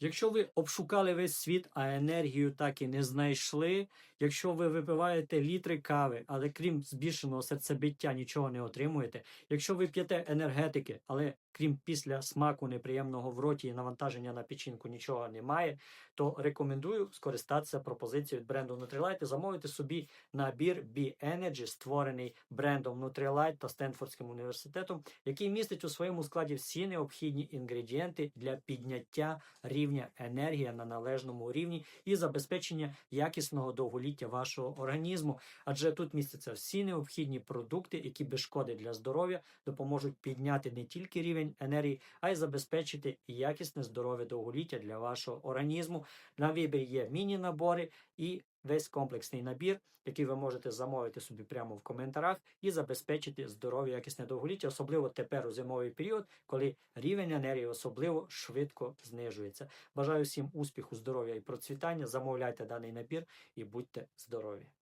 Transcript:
Якщо ви обшукали весь світ, а енергію так і не знайшли, якщо ви випиваєте літри кави, але крім збільшеного серцебиття нічого не отримуєте, якщо ви п'єте енергетики, але крім після смаку неприємного в роті і навантаження на печінку нічого немає, то рекомендую скористатися пропозицією від бренду Nutrilite і замовити собі набір B-Energy, створений брендом Nutrilite та Стенфордським університетом, який містить у своєму складі всі необхідні інгредієнти для підняття рівня енергії на належному рівні і забезпечення якісного довголіття вашого організму. Адже тут містяться всі необхідні продукти, які без шкоди для здоров'я допоможуть підняти не тільки рівень енергії, а й забезпечити якісне здоров'я довголіття для вашого організму. На вибір є міні-набори і весь комплексний набір, який ви можете замовити собі прямо в коментарях і забезпечити здоров'я якісне довголіття, особливо тепер у зимовий період, коли рівень енергії особливо швидко знижується. Бажаю всім успіху, здоров'я і процвітання. Замовляйте даний набір і будьте здорові!